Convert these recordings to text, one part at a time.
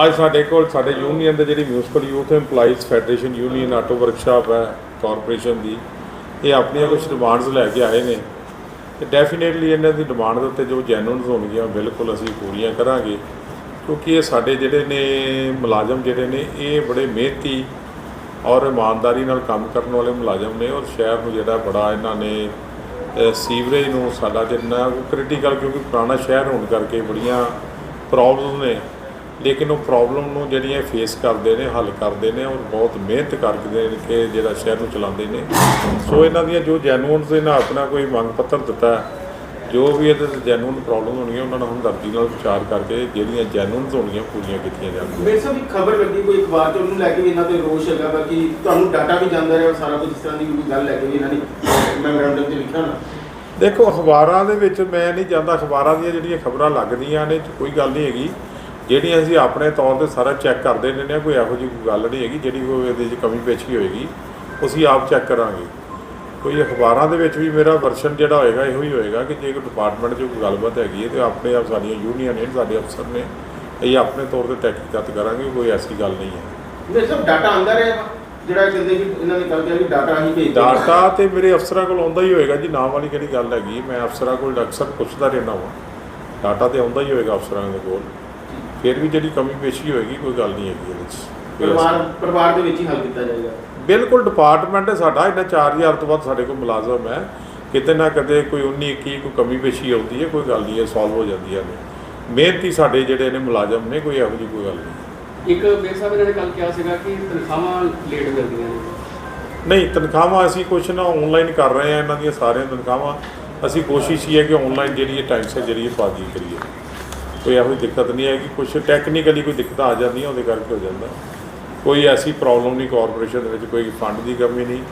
ਅੱਜ ਸਾਡੇ ਕੋਲ, ਸਾਡੇ ਯੂਨੀਅਨ ਦੇ ਜਿਹੜੀ municipal youth EMPLOYEES federation union auto workshop ਹੈ ਕਾਰਪੋਰੇਸ਼ਨ ਦੀ, ਇਹ ਆਪਣੀਆਂ ਕੁਝ ਡਿਮਾਂਡਸ ਲੈ ਕੇ ਆਏ ਨੇ। ਤੇ ਡੈਫੀਨੇਟਲੀ ਇਹਨਾਂ ਦੀ ਡਿਮਾਂਡ ਦੇ ਉੱਤੇ ਜੋ ਜੈਨੂਨਸ ਹੋਣਗੀਆਂ ਬਿਲਕੁਲ ਅਸੀਂ ਪੂਰੀਆਂ ਕਰਾਂਗੇ। ਕਿਉਂਕਿ ਇਹ ਸਾਡੇ ਜਿਹੜੇ ਨੇ ਮੁਲਾਜ਼ਮ ਜਿਹੜੇ ਨੇ, ਇਹ ਬੜੇ ਮਿਹਨਤੀ ਔਰ ਇਮਾਨਦਾਰੀ ਨਾਲ ਕੰਮ ਕਰਨ ਵਾਲੇ ਮੁਲਾਜ਼ਮ ਨੇ ਔਰ ਸ਼ਹਿਰ ਨੂੰ ਜਿਹੜਾ ਬੜਾ ਇਹਨਾਂ ਨੇ ਸੀਵਰੇਜ ਨੂੰ ਸਾਡਾ ਜਿੰਨਾ ਕ੍ਰਿਟੀਕਲ ਕਿਉਂਕਿ ਪੁਰਾਣਾ ਸ਼ਹਿਰ ਹੋਣ ਕਰਕੇ ਬੜੀਆਂ ਪ੍ਰੋਬਲਮਸ ਨੇ। ਲੇਕਿਨ ਉਹ ਪ੍ਰੋਬਲਮ ਨੂੰ ਜਿਹੜੀਆਂ ਫੇਸ ਕਰਦੇ ਨੇ ਹੱਲ ਕਰਦੇ ਨੇ ਔਰ ਬਹੁਤ ਮਿਹਨਤ ਕਰਦੇ ਨੇ ਕਿ ਜਿਹੜਾ ਸ਼ਹਿਰ ਨੂੰ ਚਲਾਉਂਦੇ ਨੇ। ਸੋ ਇਹਨਾਂ ਦੀਆਂ ਜੋ ਜੈਨੂਅਨਸ ਦੇ ਨਾਲ ਆਪਣਾ ਕੋਈ ਮੰਗ ਪੱਤਰ ਦਿੱਤਾ ਜੋ ਵੀ ਇਹਦੇ ਜੈਨੂਅਨ ਪ੍ਰੋਬਲਮ ਹੋਣਗੀਆਂ ਉਹਨਾਂ ਨੂੰ ਹਮਦਰਦੀ ਨਾਲ ਵਿਚਾਰ ਕਰਕੇ ਜਿਹੜੀਆਂ ਜੈਨੂਅਨਸ ਹੋਣਗੀਆਂ ਪੂਰੀਆਂ ਕੀਤੀਆਂ ਜਾਣਗੀਆਂ। ਮੇਰੇ ਸਾਹਿਬ ਇੱਕ ਖਬਰ ਲੱਗੀ ਕੋਈ ਅਖਬਾਰ 'ਚ ਉਹਨੂੰ ਲੈ ਕੇ ਇਹਨਾਂ ਤੇ ਰੋਸ਼ ਹੈਗਾ ਵਾ ਕਿ ਤੁਹਾਨੂੰ ਡਾਟਾ ਵੀ ਜਾਂਦਾ ਰਿਹਾ ਸਾਰਾ ਕੁਝ ਇਸ ਤਰ੍ਹਾਂ ਦੀ ਕੋਈ ਗੱਲ ਲੈ ਕੇ ਇਹਨਾਂ ਨੇ ਮੈਮੋਰੈਂਡਮ 'ਚ ਲਿਖਿਆ ਨਾ ਦੇਖੋ ਅਖਬਾਰਾਂ ਦੇ ਵਿੱਚ ਮੈਂ ਨਹੀਂ ਜਾਂਦਾ ਅਖਬਾਰਾਂ ਦੀਆਂ ਜਿਹੜੀਆਂ ਖਬਰਾਂ ਲੱਗਦੀਆਂ ਨੇ ਕੋਈ ਗੱਲ ਨਹੀਂ ਹੈਗੀ। ਜਿਹੜੀਆਂ ਅਸੀਂ ਆਪਣੇ ਤੌਰ ਤੇ ਸਾਰਾ ਚੈੱਕ ਕਰਦੇ ਰਹਿੰਦੇ ਹਾਂ ਕੋਈ ਇਹੋ ਜਿਹੀ ਕੋਈ ਗੱਲ ਨਹੀਂ ਹੈਗੀ ਜਿਹੜੀ ਕੋਈ ਇਹਦੇ 'ਚ ਕਮੀ ਪੇਸ਼ੀ ਹੋਏਗੀ ਅਸੀਂ ਆਪ ਚੈੱਕ ਕਰਾਂਗੇ। ਕੋਈ ਅਖਬਾਰਾਂ ਦੇ ਵਿੱਚ ਵੀ ਮੇਰਾ ਵਰਸ਼ਨ ਜਿਹੜਾ ਹੋਏਗਾ ਇਹੋ ਹੀ ਹੋਏਗਾ ਕਿ ਜੇ ਕੋਈ ਡਿਪਾਰਟਮੈਂਟ 'ਚ ਕੋਈ ਗੱਲਬਾਤ ਹੈਗੀ ਹੈ ਤੇ ਆਪਣੇ ਆਪ ਸਾਡੀਆਂ ਯੂਨੀਅਨ ਨੇ ਸਾਡੇ ਅਫਸਰ ਨੇ ਇਹ ਆਪਣੇ ਤੌਰ ਤੇ ਤਹਿਕੀਕਾਤ ਕਰਾਂਗੇ ਕੋਈ ਐਸੀ ਗੱਲ ਨਹੀਂ ਹੈ। ਮੇਰੇ ਸਾਹਿਬ ਡਾਟਾ ਆਂਦਾ ਰਿਹਾ ਵਾ ਜਿਹੜਾ ਕਹਿੰਦੇ ਕਿ ਇਹਨਾਂ ਨੇ ਕਿਹਾ ਕਿ ਡਾਟਾ ਹੀ ਭੇਜ। ਡਾਟਾ ਤੇ ਮੇਰੇ ਅਫਸਰਾਂ ਕੋਲ ਆਉਂਦਾ ਹੀ ਹੋਏਗਾ ਜੀ ਨਾਮ ਵਾਲੀ ਕਿਹੜੀ ਗੱਲ ਹੈਗੀ ਮੈਂ ਅਫਸਰਾਂ ਕੋਲ ਅਕਸਰ ਪੁੱਛਦਾ ਰਹਿਣਾ ਵਾਂ। ਡਾਟਾ ਤੇ ਆਉਂਦਾ ਹੀ ਹੋਏਗਾ ਅਫਸਰਾਂ ਦੇ ਕੋਲ। ਫਿਰ ਵੀ ਜਿਹੜੀ ਕਮੀ ਪੇਸ਼ੀ ਹੋਏਗੀ ਕੋਈ ਗੱਲ ਨਹੀਂ ਹੈਗੀ ਇਹਦੇ 'ਚ ਕੋਈ ਐਸੀ- ਪਰਿਵਾਰ ਪਰਿਵਾਰ ਦੇ ਵਿੱਚ ਹੀ ਹੱਲ ਕੀਤਾ ਜਾਏਗਾ। ਬਿਲਕੁਲ ਡਿਪਾਰਟਮੈਂਟ ਹੈ ਸਾਡਾ ਇਹਨਾਂ 4000 ਤੋਂ ਵੱਧ ਸਾਡੇ ਕੋਲ ਮੁਲਾਜ਼ਮ ਹੈ। ਕਿਤੇ ਨਾ ਕਿਤੇ ਕੋਈ 19 21 ਕੋਈ ਕਮੀ ਪੇਸ਼ੀ ਆਉਂਦੀ ਹੈ ਕੋਈ ਗੱਲ ਨਹੀਂ ਹੈ ਸੋਲਵ ਹੋ ਜਾਂਦੀਆਂ ਨੇ ਮਿਹਨਤੀ ਸਾਡੇ ਜਿਹੜੇ ਨੇ ਮੁਲਾਜ਼ਮ ਨੇ ਕੋਈ ਇਹੋ ਜਿਹੀ ਕੋਈ ਗੱਲ ਨਹੀਂ। ਇੱਕ ਬੇਗ ਸਾਹਿਬ ਇਹਨਾਂ ਨੇ ਕੱਲ ਕਿਹਾ ਸੀਗਾ ਕਿ ਤਨਖਾਹਾਂ ਲੇਟ ਮਿਲਦੀਆਂ ਨੇ। ਨਹੀਂ ਤਨਖਾਹਾਂ ਅਸੀਂ ਕੁਛ ਨਾ ਆਨਲਾਈਨ ਕਰ ਰਹੇ ਹਾਂ ਇਹਨਾਂ ਦੀਆਂ ਸਾਰੀਆਂ ਤਨਖਾਹਾਂ। ਅਸੀਂ ਕੋਸ਼ਿਸ਼ ਹੀ ਹੈ ਕਿ ਆਨਲਾਈਨ ਜਿਹੜੀ ਹੈ ਟਾਈਮ ਸਿਰ ਜਿਹੜੀ ਹੈ ਪਾਜੀ ਕਰੀਏ। ਕੋਈ ਇਹੋ ਜਿਹੀ ਦਿੱਕਤ ਨਹੀਂ ਹੈ ਕਿ ਕੁਛ ਟੈਕਨੀਕਲੀ ਕੋਈ ਦਿੱਕਤਾਂ ਆ ਜਾਂਦੀਆਂ ਉਹਦੇ ਕਰਕੇ ਹੋ ਜਾਂਦਾ। ਕੋਈ ਐਸੀ ਪ੍ਰੋਬਲਮ ਨਹੀਂ ਕਾਰਪੋਰੇਸ਼ਨ ਦੇ ਵਿੱਚ ਕੋਈ ਫੰਡ ਦੀ ਕਮੀ ਨਹੀਂ,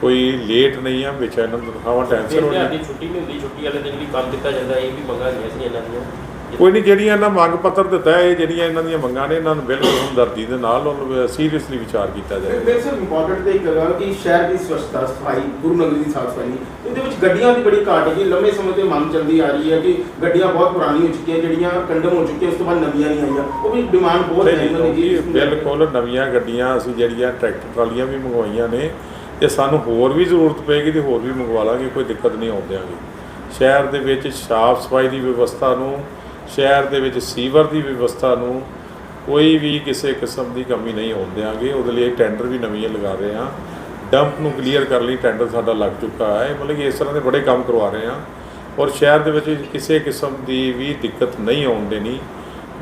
ਕੋਈ ਲੇਟ ਨਹੀਂ ਆ, ਵਿੱਚ ਇਹਨਾਂ ਨੂੰ ਤਨਖਾਹਾਂ ਟਾਈਮ ਸਿਰ ਹੋ ਛੁੱਟੀ ਨਹੀਂ ਹੁੰਦੀ, ਛੁੱਟੀ ਵਾਲੇ ਦਿਨ ਵੀ ਕੰਮ ਦਿੱਤਾ ਜਾਂਦਾ, ਇਹ ਵੀ ਮੰਗਾਂ ਹੈਗੀਆਂ ਸੀ ਇਹਨਾਂ ਦੀਆਂ। ਕੋਈ ਨਹੀਂ ਜਿਹੜੀਆਂ ਇਹਨਾਂ ਮੰਗ ਪੱਤਰ ਦਿੱਤਾ ਹੈ ਇਹ ਜਿਹੜੀਆਂ ਇਹਨਾਂ ਦੀਆਂ ਮੰਗਾਂ ਨੇ ਇਹਨਾਂ ਨੂੰ ਬਿਲਕੁਲ ਹਮਦਰਦੀ ਦੇ ਨਾਲ ਉਹਨੂੰ ਸੀਰੀਅਸਲੀ ਵਿਚਾਰ ਕੀਤਾ ਮੇਰੇ ਸਾਹਿਬ ਇੰਪੋਰਟੈਂਟ ਤੇ ਇੱਕ ਹੈਗਾ ਕਿ ਸ਼ਹਿਰ ਦੀ ਸਵੱਛਤਾ ਸਫ਼ਾਈ ਗੁਰੂ ਨਗਰੀ ਦੀ ਸਾਫ਼ ਸਫ਼ਾਈ ਇਹਦੇ ਵਿੱਚ ਗੱਡੀਆਂ ਦੀ ਬੜੀ ਘਾਟ ਹੈਗੀ। ਲੰਮੇ ਸਮੇਂ ਤੋਂ ਮੰਗ ਚੱਲਦੀ ਆ ਰਹੀ ਹੈ ਕਿ ਗੱਡੀਆਂ ਬਹੁਤ ਪੁਰਾਣੀ ਹੋ ਚੁੱਕੀਆਂ ਜਿਹੜੀਆਂ ਕੰਡਮ ਹੋ ਚੁੱਕੀਆਂ ਉਸ ਤੋਂ ਬਾਅਦ ਨਵੀਆਂ ਨਹੀਂ ਆਈਆਂ। ਉਹ ਵੀ ਡਿਮਾਂਡ ਬਹੁਤ ਹੈ ਇਹਨਾਂ ਦੀ ਜੀ ਬਿਲਕੁਲ ਨਵੀਆਂ ਗੱਡੀਆਂ ਅਸੀਂ ਜਿਹੜੀਆਂ ਟਰੈਕਟਰ ਟਰਾਲੀਆਂ ਵੀ ਮੰਗਵਾਈਆਂ ਨੇ ਤੇ ਸਾਨੂੰ ਹੋਰ ਵੀ ਜ਼ਰੂਰਤ ਪਏਗੀ ਤੇ ਹੋਰ ਵੀ ਮੰਗਵਾ ਲਾਂਗੇ ਕੋਈ ਦਿੱਕਤ ਨਹੀਂ ਆਉਣ ਦਿਆਂਗੇ ਸ਼ਹਿਰ ਦੇ ਵਿੱਚ ਸਾਫ਼ ਸਫ਼ਾਈ ਦੀ ਵਿਵਸਥਾ ਨੂੰ ਸ਼ਹਿਰ ਦੇ ਵਿੱਚ ਸੀਵਰ ਦੀ ਵਿਵਸਥਾ ਨੂੰ ਕੋਈ ਵੀ ਕਿਸੇ ਕਿਸਮ ਦੀ ਕਮੀ ਨਹੀਂ ਆਉਣ ਦਿਆਂਗੇ। ਉਹਦੇ ਲਈ ਟੈਂਡਰ ਵੀ ਨਵੀਆਂ ਲਗਾ ਰਹੇ ਹਾਂ। ਡੰਪ ਨੂੰ ਕਲੀਅਰ ਕਰਨ ਲਈ ਟੈਂਡਰ ਸਾਡਾ ਲੱਗ ਚੁੱਕਾ ਹੈ। ਮਤਲਬ ਕਿ ਇਸ ਤਰ੍ਹਾਂ ਦੇ ਬੜੇ ਕੰਮ ਕਰਵਾ ਰਹੇ ਹਾਂ। ਔਰ ਸ਼ਹਿਰ ਦੇ ਵਿੱਚ ਕਿਸੇ ਕਿਸਮ ਦੀ ਵੀ ਦਿੱਕਤ ਨਹੀਂ ਆਉਣ ਦੇਣੀ।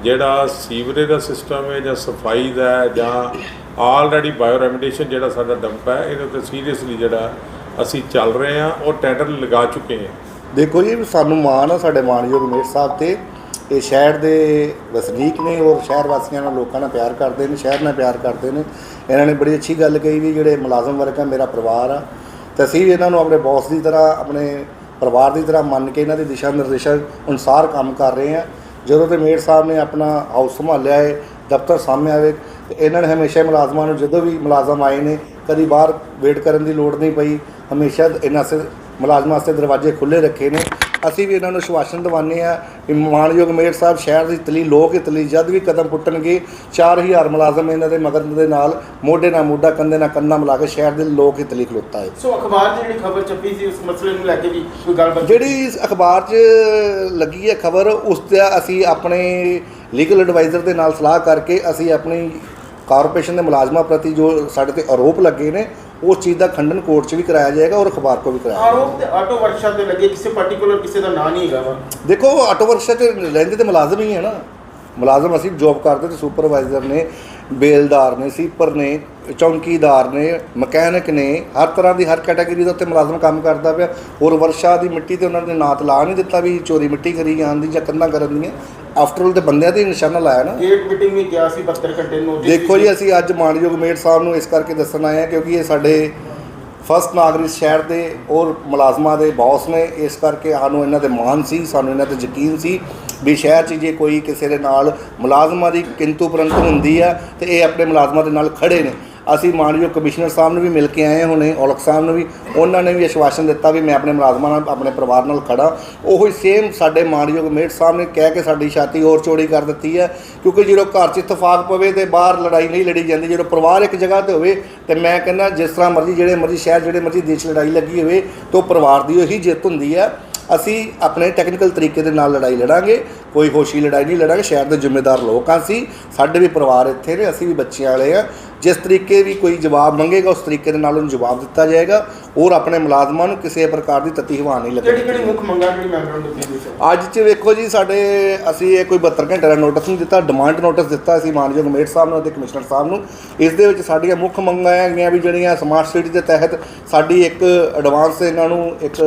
ਜਿਹੜਾ ਸੀਵਰੇਜ ਦਾ ਸਿਸਟਮ ਹੈ ਜਾਂ ਸਫ਼ਾਈ ਦਾ ਜਾਂ ਆਲਰੇਡੀ ਬਾਇਓ ਰੈਮੀਡੀਏਸ਼ਨ ਜਿਹੜਾ ਸਾਡਾ ਡੰਪ ਹੈ, ਇਹਦੇ ਉੱਤੇ ਸੀਰੀਅਸਲੀ ਜਿਹੜਾ ਅਸੀਂ ਚੱਲ ਰਹੇ ਹਾਂ। ਔਰ ਟੈਂਡਰ ਲਗਾ ਚੁੱਕੇ ਹਾਂ। ਦੇਖੋ ਜੀ, ਸਾਨੂੰ ਮਾਣ ਆ ਸਾਡੇ ਮਾਣਯੋਗ ਮੇਅਰ ਸਾਹਿਬ ਤੇ। ਇਹ ਸ਼ਹਿਰ ਦੇ ਵਸਨੀਕ ਨੇ ਔਰ ਸ਼ਹਿਰ ਵਾਸੀਆਂ ਨਾਲ ਲੋਕਾਂ ਨਾਲ ਪਿਆਰ ਕਰਦੇ ਨੇ, ਸ਼ਹਿਰ ਨਾਲ ਪਿਆਰ ਕਰਦੇ ਨੇ। ਇਹਨਾਂ ਨੇ ਬੜੀ ਅੱਛੀ ਗੱਲ ਕਹੀ ਵੀ ਜਿਹੜੇ ਮੁਲਾਜ਼ਮ ਵਰਗ ਆ ਮੇਰਾ ਪਰਿਵਾਰ ਆ, ਤੇ ਅਸੀਂ ਵੀ ਇਹਨਾਂ ਨੂੰ ਆਪਣੇ ਬੌਸ ਦੀ ਤਰ੍ਹਾਂ, ਆਪਣੇ ਪਰਿਵਾਰ ਦੀ ਤਰ੍ਹਾਂ ਮੰਨ ਕੇ ਇਹਨਾਂ ਦੇ ਦਿਸ਼ਾ ਨਿਰਦੇਸ਼ਾਂ ਅਨੁਸਾਰ ਕੰਮ ਕਰ ਰਹੇ ਆ। ਜਦੋਂ ਤੇ ਮੇਅਰ ਸਾਹਿਬ ਨੇ ਆਪਣਾ ਹਾਊਸ ਸੰਭਾਲਿਆ ਹੈ ਦਫ਼ਤਰ ਸਾਹਮਣੇ ਆਵੇ, ਤੇ ਇਹਨਾਂ ਨੇ ਹਮੇਸ਼ਾ ਮੁਲਾਜ਼ਮਾਂ ਨੂੰ, ਜਦੋਂ ਵੀ ਮੁਲਾਜ਼ਮ ਆਏ ਨੇ, ਕਦੀ ਬਾਹਰ ਵੇਟ ਕਰਨ ਦੀ ਲੋੜ ਨਹੀਂ ਪਈ, ਹਮੇਸ਼ਾ ਇਹਨਾਂ ਸੇ ਮੁਲਾਜ਼ਮਾਂ ਵਾਸਤੇ ਦਰਵਾਜ਼ੇ ਖੁੱਲੇ ਰੱਖੇ ਨੇ। ਅਸੀਂ ਵੀ ਇਹਨਾਂ ਨੂੰ ਸ਼ਵਾਸਨ ਦਿਵਾਉਂਦੇ ਆ ਕਿ ਮਾਨਯੋਗ ਮੇਅਰ ਸਾਹਿਬ ਸ਼ਹਿਰ ਦੀ ਤਲੀ ਲੋਕ ਇਤਲੀ ਜਦ ਵੀ ਕਦਮ ਪੁੱਟਣਗੇ 4000 ਮੁਲਾਜ਼ਮ ਇਹਨਾਂ ਦੇ ਮਗਰ ਦੇ ਨਾਲ ਮੋਢੇ ਨਾਲ ਮੋਢਾ ਕੰਧੇ ਨਾਲ ਕੰਨਾ ਮਿਲਾ ਕੇ ਸ਼ਹਿਰ ਦੇ ਲੋਕ ਇਤਲੀ ਖਲੋਤਾ ਹੈ। ਸੋ ਅਖਬਾਰ 'ਚ ਜਿਹੜੀ ਖਬਰ ਛਪੀ ਸੀ ਉਸ ਮਸਲੇ ਨੂੰ ਲੈ ਕੇ ਵੀ ਕੋਈ ਗੱਲਬਾਤ ਜਿਹੜੀ ਅਖਬਾਰ 'ਚ ਲੱਗੀ ਹੈ ਖਬਰ ਉਸ ਦਾ ਅਸੀਂ ਆਪਣੇ ਲੀਗਲ ਐਡਵਾਈਜ਼ਰ ਦੇ ਨਾਲ ਸਲਾਹ ਕਰਕੇ ਅਸੀਂ ਆਪਣੀ ਕਾਰਪੋਰੇਸ਼ਨ ਦੇ ਮੁਲਾਜ਼ਮਾਂ ਪ੍ਰਤੀ ਜੋ ਸਾਡੇ ਤੇ ਆਰੋਪ ਲੱਗੇ ਨੇ ਉਸ ਚੀਜ਼ ਦਾ ਖੰਡਨ ਕੋਰਟ 'ਚ ਵੀ ਕਰਾਇਆ ਜਾਏਗਾ ਔਰ ਅਖਬਾਰ ਕੋ ਵੀ ਕਰਾਇਆ ਆਰੋਪ ਤੇ ਆਟੋ ਵਰਕਸ਼ਾਪ ਤੇ ਲੱਗੇ ਕਿਸੇ ਪਾਰਟਿਕੂਲਰ ਕਿਸੇ ਦਾ ਨਾਂ ਨਹੀਂ ਹੈਗਾ ਵਾ। ਦੇਖੋ ਆਟੋ ਵਰਕਸ਼ਾਪ 'ਚ ਰਹਿੰਦੇ ਤੇ ਮੁਲਾਜ਼ਮ ਹੀ ਹੈ ਨਾ। ਮੁਲਾਜ਼ਮ ਅਸੀਂ ਜੌਬ ਕਰਦੇ ਤੇ ਸੁਪਰਵਾਈਜ਼ਰ ਨੇ ਬੇਲਦਾਰ ਨੇ ਸੀਪਰ ਨੇ ਚੌਂਕੀਦਾਰ ਨੇ ਮਕੈਨਿਕ ਨੇ ਹਰ ਤਰ੍ਹਾਂ ਦੀ ਹਰ ਕੈਟਾਗਰੀ ਦਾ ਉੱਤੇ ਮੁਲਾਜ਼ਮ ਕੰਮ ਕਰਦਾ ਪਿਆ। ਔਰ ਵਰਸ਼ਾ ਦੀ ਮਿੱਟੀ ਤੇ ਉਹਨਾਂ ਨੇ ਨਾਂ ਤੇ ਲਾ ਨਹੀਂ ਦਿੱਤਾ ਵੀ ਚੋਰੀ ਮਿੱਟੀ ਕਰੀ ਜਾਣ ਦੀ ਜਾਂ ਕੰਧਾਂ ਕਰਨ ਦੀਆਂ। ਆਫਟਰ ਆਲ ਤੇ ਬੰਦਿਆਂ ਤੇ ਹੀ ਨਿਸ਼ਾਨਾ ਲਾਇਆ ਨਾ। ਗੇਟ ਮੀਟਿੰਗ ਵੀ ਗਿਆ ਸੀ 72 ਘੰਟੇ ਨੋਟਿਸ ਦੇਖੋ ਜੀ ਅਸੀਂ ਅੱਜ ਮਾਨਯੋਗ ਮੇਅਰ ਸਾਹਿਬ ਨੂੰ ਇਸ ਕਰਕੇ ਦੱਸਣ ਆਏ ਹਾਂ ਕਿਉਂਕਿ ਇਹ ਸਾਡੇ ਫਸਟ ਨਾਗਰਿਕ ਸ਼ਹਿਰ ਦੇ ਔਰ ਮੁਲਾਜ਼ਮਾਂ ਦੇ ਬੌਸ ਨੇ। ਇਸ ਕਰਕੇ ਸਾਨੂੰ ਇਹਨਾਂ ਤੇ ਮਾਣ ਸੀ ਸਾਨੂੰ ਇਹਨਾਂ ਤੇ ਯਕੀਨ ਸੀ ਵੀ ਸ਼ਹਿਰ 'ਚ ਜੇ ਕੋਈ ਕਿਸੇ ਦੇ ਨਾਲ ਮੁਲਾਜ਼ਮਾਂ ਦੀ ਕਿੰਤੂ ਪਰੰਤੂ ਹੁੰਦੀ ਆ ਤੇ ਇਹ ਆਪਣੇ ਮੁਲਾਜ਼ਮਾਂ ਦੇ ਨਾਲ ਖੜੇ ਨੇ। ਅਸੀਂ ਮਾਨਯੋਗ ਕਮਿਸ਼ਨਰ ਸਾਹਿਬ ਨੂੰ ਵੀ ਮਿਲ ਕੇ ਆਏ ਹਾਂ ਹੁਣੇ, ਔਲਖ ਸਾਹਿਬ ਨੂੰ ਵੀ। ਉਹਨਾਂ ਨੇ ਵੀ ਆਸ਼ਵਾਸਨ ਦਿੱਤਾ ਵੀ ਮੈਂ ਆਪਣੇ ਮੁਲਾਜ਼ਮਾਂ ਨਾਲ, ਆਪਣੇ ਪਰਿਵਾਰ ਨਾਲ ਖੜਾ ਉਹੀ ਸੇਮ ਸਾਡੇ ਮਾਨਯੋਗ ਮੇਟ ਸਾਹਿਬ ਨੇ ਕਹਿ ਕੇ ਸਾਡੀ ਛਾਤੀ ਹੋਰ ਚੋੜੀ ਕਰ ਦਿੱਤੀ ਹੈ। ਕਿਉਂਕਿ ਜਦੋਂ ਘਰ 'ਚ ਇਤਫਾਕ ਪਵੇ ਤੇ ਬਾਹਰ ਲੜਾਈ ਨਹੀਂ ਲੜੀ ਜਾਂਦੀ, ਜਦੋਂ ਪਰਿਵਾਰ ਇੱਕ ਜਗ੍ਹਾ ਤੇ ਹੋਵੇ, ਤੇ ਮੈਂ ਕਹਿੰਦਾ ਜਿਸ ਤਰ੍ਹਾਂ ਮਰਜ਼ੀ, ਜਿਹੜੇ ਮਰਜ਼ੀ ਸ਼ਹਿਰ, ਜਿਹੜੇ ਮਰਜ਼ੀ ਦੇਸ਼ ਲੜਾਈ ਲੱਗੀ ਹੋਵੇ, ਤਾਂ ਉਹ ਪਰਿਵਾਰ ਦੀ ਉਹੀ ਜਿੱਤ ਹੁੰਦੀ ਹੈ। ਅਸੀਂ ਆਪਣੇ ਟੈਕਨੀਕਲ ਤਰੀਕੇ ਦੇ ਨਾਲ ਲੜਾਈ ਲੜਾਂਗੇ ਕੋਈ ਹੋਸ਼ੀ ਲੜਾਈ ਨਹੀਂ ਲੜਾਂਗੇ ਸ਼ਹਿਰ ਦੇ ਜ਼ਿੰਮੇਦਾਰ ਲੋਕ ਹਾਂ ਅਸੀਂ ਸਾਡੇ ਵੀ ਪਰਿਵਾਰ ਇੱਥੇ ਨੇ ਅਸੀਂ ਵੀ ਬੱਚਿਆਂ ਵਾਲੇ ਆ ਜਿਸ ਤਰੀਕੇ ਵੀ ਕੋਈ ਜਵਾਬ ਮੰਗੇਗਾ ਉਸ ਤਰੀਕੇ ਦੇ ਨਾਲ ਉਹਨੂੰ ਜਵਾਬ ਦਿੱਤਾ ਜਾਏਗਾ। ਔਰ ਆਪਣੇ ਮੁਲਾਜ਼ਮਾਂ ਨੂੰ ਕਿਸੇ ਪ੍ਰਕਾਰ ਦੀ ਤਤੀ ਹਵਾ ਨਹੀਂ ਕਿਹੜੀ ਲੱਗੇਗੀ ਕਿਹੜੀ ਮੁੱਖ ਮੰਗਾਂ ਜਿਹੜੀ ਮੈਂਬਰਾਂ ਨੂੰ ਦਿੱਤੀ ਗਈ ਅੱਜ ਚ ਵੇਖੋ ਜੀ ਸਾਡੇ ਅਸੀਂ ਇਹ ਕੋਈ 72 ਘੰਟੇ ਦਾ ਨੋਟਿਸ ਨਹੀਂ ਦਿੱਤਾ ਡਿਮਾਂਡ ਨੋਟਿਸ ਦਿੱਤਾ ਅਸੀਂ ਮਾਨਯੋਗ ਮੇਟ ਸਾਹਿਬ ਨੂੰ ਅਤੇ ਕਮਿਸ਼ਨਰ ਸਾਹਿਬ ਨੂੰ। ਇਸ ਦੇ ਵਿੱਚ ਸਾਡੀਆਂ ਮੁੱਖ ਮੰਗਾਂ ਹੈਗੀਆਂ ਵੀ ਜਿਹੜੀਆਂ ਸਮਾਰਟ ਸਿਟੀ ਦੇ ਤਹਿਤ ਸਾਡੀ ਇੱਕ ਐਡਵਾਂਸ ਇਹਨਾਂ ਨੂੰ ਇੱਕ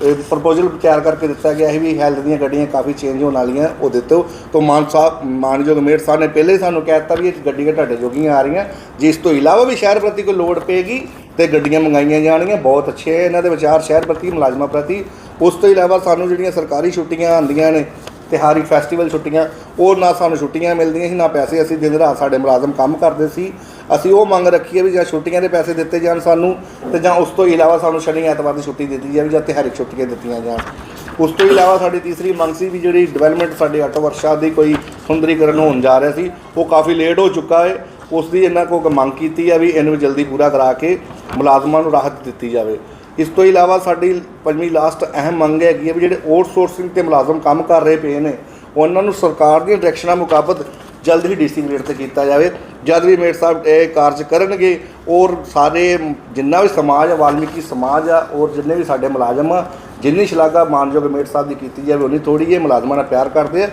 ਪ੍ਰਪੋਜ਼ਲ ਤਿਆਰ ਕਰਕੇ ਦਿੱਤਾ ਗਿਆ ਹੈ ਵੀ ਹੈਲਥ ਦੀਆਂ ਗੱਡੀਆਂ ਕਾਫੀ ਚੇਂਜ ਹੋਣ ਵਾਲੀਆਂ, ਉਹ ਦਿੱਤੋ। ਤੋਂ ਮਾਨ ਸਾਹਿਬ, ਮਾਨਯੋਗ ਮੇਟ ਸਾਹਿਬ ਨੇ ਪਹਿਲੇ ਹੀ ਸਾਨੂੰ ਕਹਿ ਦਿੱਤਾ ਵੀ ਇਹ ਗੱਡੀਆਂ ਤੁਹਾਡੇ ਜੋਗੀਆਂ ਆ ਰਹੀਆਂ। ਜਿਸ ਤੋਂ ਇਲਾਵਾ ਵੀ ਸ਼ਹਿਰ ਪ੍ਰਤੀ ਕੋਈ ਲੋੜ ਪਏਗੀ ਤੇ ਗੱਡੀਆਂ ਮੰਗਾਈਆਂ ਜਾਣਗੀਆਂ। ਬਹੁਤ ਅੱਛੇ ਇਹਨਾਂ ਦੇ ਵਿਚਾਰ ਸ਼ਹਿਰ ਪ੍ਰਤੀ, ਮੁਲਾਜ਼ਮਾਂ ਪ੍ਰਤੀ। ਉਸ ਤੋਂ ਇਲਾਵਾ ਸਾਨੂੰ ਜਿਹੜੀਆਂ ਸਰਕਾਰੀ ਛੁੱਟੀਆਂ ਆਉਂਦੀਆਂ ਨੇ ਤਿਉਹਾਰੀ ਫੈਸਟੀਵਲ ਛੁੱਟੀਆਂ, ਉਹ ਨਾ ਸਾਨੂੰ ਛੁੱਟੀਆਂ ਮਿਲਦੀਆਂ ਸੀ, ਨਾ ਪੈਸੇ ਅਸੀਂ ਦਿਨ ਰਾਤ ਸਾਡੇ ਮੁਲਾਜ਼ਮ ਕੰਮ ਕਰਦੇ ਸੀ। ਅਸੀਂ ਉਹ ਮੰਗ ਰੱਖੀ ਹੈ ਵੀ ਜਾਂ ਛੁੱਟੀਆਂ ਦੇ ਪੈਸੇ ਦਿੱਤੇ ਜਾਣ ਸਾਨੂੰ, ਤੇ ਜਾਂ ਉਸ ਤੋਂ ਇਲਾਵਾ ਸਾਨੂੰ ਸ਼ਨੀ ਐਤਵਾਰ ਦੀ ਛੁੱਟੀ ਦਿੱਤੀ ਜਾਵੇ ਜਾਂ ਤਿਉਹਾਰੀ ਛੁੱਟੀਆਂ ਦਿੱਤੀਆਂ ਜਾਣ। ਉਸ ਤੋਂ ਇਲਾਵਾ ਸਾਡੀ ਤੀਸਰੀ ਮੰਗ ਸੀ ਵੀ ਜਿਹੜੀ ਡਿਵੈਲਪਮੈਂਟ ਸਾਡੇ ਆਟੋ ਵਰਕਸ਼ਾਪ ਦੀ ਕੋਈ ਸੁੰਦਰੀਕਰਨ ਹੋਣ ਜਾ ਰਿਹਾ ਸੀ, ਉਹ ਕਾਫੀ ਲੇਟ ਹੋ ਚੁੱਕਾ ਹੈ। ਉਸ ਦੀ ਇਹਨਾਂ ਕੋਲ ਮੰਗ ਕੀਤੀ ਹੈ ਵੀ ਇਹਨੂੰ ਜਲਦੀ ਪੂਰਾ ਕਰਾ ਕੇ ਮੁਲਾਜ਼ਮਾਂ ਨੂੰ ਰਾਹਤ ਦਿੱਤੀ ਜਾਵੇ। ਇਸ ਤੋਂ ਇਲਾਵਾ ਸਾਡੀ ਪੰਜਵੀਂ ਲਾਸਟ ਅਹਿਮ ਮੰਗ ਹੈਗੀ ਹੈ ਵੀ ਜਿਹੜੇ ਆਊਟਸੋਰਸਿੰਗ ਤੇ ਮੁਲਾਜ਼ਮ ਕੰਮ ਕਰ ਰਹੇ ਪਏ ਨੇ, ਉਹਨਾਂ ਨੂੰ ਸਰਕਾਰ ਦੀਆਂ ਡਾਇਰੈਕਸ਼ਨਾਂ ਮੁਕਾਬਤ ਜਲਦ ਹੀ ਡੀਸੀ ਗ੍ਰੇਡ ਤੇ ਕੀਤਾ ਜਾਵੇ। ਜਦ ਵੀ ਮੇਟ ਸਾਹਿਬ ਇਹ ਕਾਰਜ ਕਰਨਗੇ, ਔਰ ਸਾਰੇ ਜਿੰਨਾ ਵੀ ਸਮਾਜ ਆ, ਵਾਲਮੀਕੀ ਸਮਾਜ ਆ, ਔਰ ਜਿੰਨੇ ਵੀ ਸਾਡੇ ਮੁਲਾਜ਼ਮ ਆ, ਜਿੰਨੀ ਸ਼ਲਾਘਾ ਮਾਨਯੋਗ ਮੇਟ ਸਾਹਿਬ ਦੀ ਕੀਤੀ ਜਾਵੇ, ਉਨੀ ਥੋੜੀ ਹੈ ਮੁਲਾਜ਼ਮਾਂ ਨਾਲ ਪਿਆਰ ਕਰਦੇ ਆ।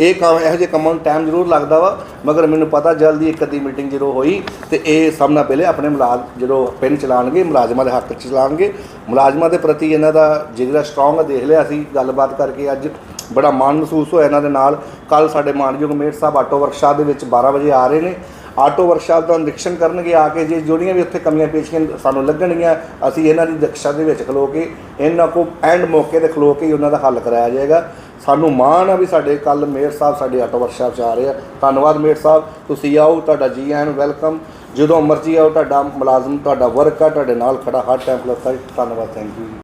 ਇਹ ਕੰਮ ਇਹੋ ਜਿਹੇ ਕੰਮਾਂ ਨੂੰ ਟਾਈਮ ਜ਼ਰੂਰ ਲੱਗਦਾ ਵਾ, ਮਗਰ ਮੈਨੂੰ ਪਤਾ ਜਲਦੀ ਇੱਕ ਅੱਧੀ ਮੀਟਿੰਗ ਜਦੋਂ ਹੋਈ ਤੇ ਇਹ ਸਭ ਨਾਲ ਪਹਿਲੇ ਆਪਣੇ ਮੁਲਾਜ਼ਮ ਜਦੋਂ ਪਿੰਨ ਚਲਾਣਗੇ, ਮੁਲਾਜ਼ਮਾਂ ਦੇ ਹੱਕ 'ਚ ਚਲਾਣਗੇ। ਮੁਲਾਜ਼ਮਾਂ ਦੇ ਪ੍ਰਤੀ ਇਹਨਾਂ ਦਾ ਜਿਹੜਾ ਸਟਰੋਂਗ ਦੇਖ ਲਿਆ ਅਸੀਂ ਗੱਲਬਾਤ ਕਰਕੇ ਅੱਜ। ਬੜਾ ਮਾਣ ਮਹਿਸੂਸ ਹੋਇਆ ਇਹਨਾਂ ਦੇ ਨਾਲ। ਕੱਲ ਸਾਡੇ ਮਾਨਯੋਗ ਮੇਟ ਸਾਹਿਬ ਆਟੋ ਵਰਕਸ਼ਾਪ ਦੇ ਵਿੱਚ 12 ਵਜੇ ਆ ਰਹੇ ਨੇ। ਆਟੋ ਵਰਕਸ਼ਾਪ ਦਾ ਨਿਰੀਖਣ ਕਰਨਗੇ ਆ ਕੇ, ਜੇ ਜਿਹੜੀਆਂ ਵੀ ਉੱਥੇ ਕਮੀਆਂ ਪੇਸ਼ੀਆਂ ਸਾਨੂੰ ਲੱਗਣਗੀਆਂ, ਅਸੀਂ ਇਹਨਾਂ ਦੀ ਦਕਸ਼ਾ ਦੇ ਵਿੱਚ ਖਲੋ ਕੇ, ਇਹਨਾਂ ਕੋ ਐਂਡ ਮੌਕੇ ਤੇ ਖਲੋ ਕੇ ਉਹਨਾਂ ਦਾ ਹੱਲ ਕਰਾਇਆ ਜਾਏਗਾ। ਸਾਨੂੰ ਮਾਣ ਆ ਵੀ ਸਾਡੇ ਕੱਲ ਮੇਅਰ ਸਾਹਿਬ ਸਾਡੇ ਆਟੋ ਵਰਕਸ਼ਾਪ 'ਚ ਆ ਰਹੇ ਆ ਧੰਨਵਾਦ ਮੇਅਰ ਸਾਹਿਬ, ਤੁਸੀਂ ਆਓ, ਤੁਹਾਡਾ ਜੀ ਆਇਆਂ ਨੂੰ ਵੈਲਕਮ ਜਦੋਂ ਮਰਜ਼ੀ ਆਓ, ਤੁਹਾਡਾ ਮੁਲਾਜ਼ਮ, ਤੁਹਾਡਾ ਵਰਕ ਆ, ਤੁਹਾਡੇ ਨਾਲ ਖੜਾ ਹਰ ਟਾਈਮ ਖਲੋਤਾ ਜੀ। ਧੰਨਵਾਦ ਥੈਂਕ ਯੂ